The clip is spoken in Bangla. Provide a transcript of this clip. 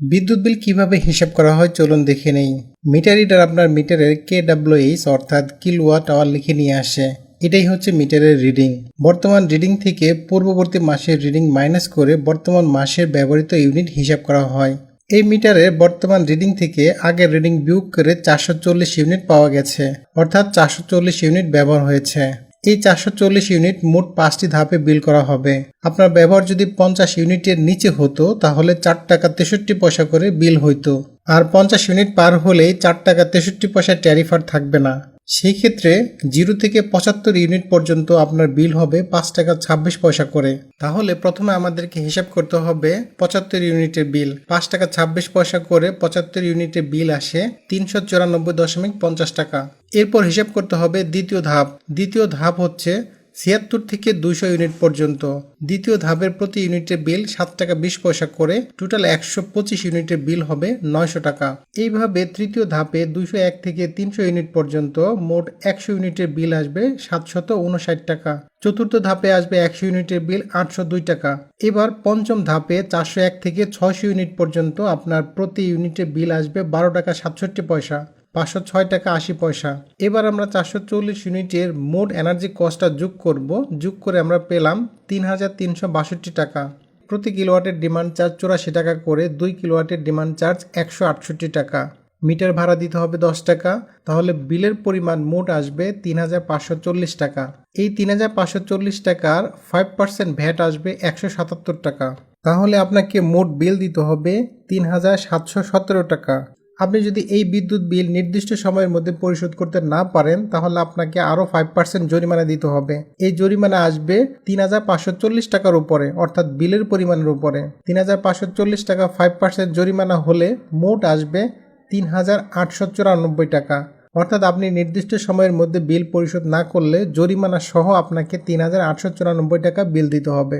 বিদ্যুৎ বিল কীভাবে হিসাব করা হয়? চলুন দেখে নেই। মিটার রিডার আপনার মিটারের কে এইচ অর্থাৎ কিলোওয়াট আওয়ার লিখে নিয়ে আসে। এটাই হচ্ছে মিটারের রিডিং বর্তমান রিডিং থেকে পূর্ববর্তী মাসের রিডিং মাইনাস করে বর্তমান মাসের ব্যবহৃত ইউনিট হিসাব করা হয়। এই মিটারে বর্তমান রিডিং থেকে আগের রিডিং বিয়োগ করে চারশো চল্লিশ ইউনিট পাওয়া গেছে। অর্থাৎ চারশো চল্লিশ ইউনিট ব্যবহার হয়েছে। এই চারশো চল্লিশ ইউনিট মোট পাঁচটি ধাপে বিল করা হবে। আপনার ব্যবহার যদি পঞ্চাশ ইউনিটের নিচে হতো, তাহলে চার টাকা তেষট্টি পয়সা করে বিল হইতো। আর পঞ্চাশ ইউনিট পার হলেই চার টাকা তেষট্টি পয়সা ট্যারিফার থাকবে না। সেই ক্ষেত্রে জিরো থেকে পঁচাত্তর ইউনিট পর্যন্ত আপনার বিল হবে পাঁচ টাকা ছাব্বিশ পয়সা করে। তাহলে প্রথমে আমাদেরকে হিসাব করতে হবে পঁচাত্তর ইউনিটের বিল। পাঁচ টাকা ছাব্বিশ পয়সা করে পঁচাত্তর ইউনিটের বিল আসে তিনশো চুরানব্বই দশমিক পঞ্চাশ টাকা। এরপর হিসাব করতে হবে দ্বিতীয় ধাপ। দ্বিতীয় ধাপ হচ্ছে ছিয়াত্তর থেকে দুইশো ইউনিট পর্যন্ত। দ্বিতীয় ধাপের প্রতি ইউনিটের বিল সাত টাকা বিশ পয়সা করে, টোটাল একশো পঁচিশ ইউনিটের বিল হবে নয়শো টাকা। এইভাবে তৃতীয় ধাপে দুইশো এক থেকে তিনশো ইউনিট পর্যন্ত মোট একশো ইউনিটের বিল আসবে সাতশত উনষাট টাকা। চতুর্থ ধাপে আসবে একশো ইউনিটের বিল আটশো দুই টাকা। এবার পঞ্চম ধাপে চারশো এক থেকে ছশো ইউনিট পর্যন্ত আপনার প্রতি ইউনিটের বিল আসবে বারো টাকা সাতষট্টি পয়সা। পাঁচশো ছয় টাকা আশি পয়সা। এবার আমরা চারশো চল্লিশ ইউনিটের মোট এনার্জি কস্টটা যোগ করব। যোগ করে আমরা পেলাম তিন হাজার তিনশো বাষট্টি টাকা। প্রতি কিলোওয়াটের ডিমান্ড চার্জ চুরাশি টাকা করে দুই কিলোওয়াটের ডিমান্ড চার্জ একশো আটষট্টি টাকা। মিটার ভাড়া দিতে হবে দশ টাকা। তাহলে বিলের পরিমাণ মোট আসবে তিন হাজার পাঁচশো চল্লিশ টাকা। এই তিন হাজার পাঁচশো চল্লিশ টাকার ফাইভ পার্সেন্ট ভ্যাট আসবে একশো সাতাত্তর টাকা। তাহলে আপনাকে মোট বিল দিতে হবে তিন হাজার সাতশো সতেরো টাকা। আপনি যদি এই বিদ্যুৎ বিল নির্দিষ্ট সময়ের মধ্যে পরিশোধ করতে না পারেন, তাহলে আপনাকে আরও ফাইভ পার্সেন্ট জরিমানা দিতে হবে। এই জরিমানা আসবে তিন হাজার পাঁচশো চল্লিশ টাকার উপরে, অর্থাৎ বিলের পরিমাণের উপরে। তিন হাজার পাঁচশো চল্লিশ টাকা ফাইভ পার্সেন্ট জরিমানা হলে মোট আসবে তিন হাজার আটশো চুরানব্বই টাকা। অর্থাৎ আপনি নির্দিষ্ট সময়ের মধ্যে বিল পরিশোধ না করলে জরিমানা সহ আপনাকে তিন হাজার আটশো চুরানব্বই টাকা বিল দিতে হবে।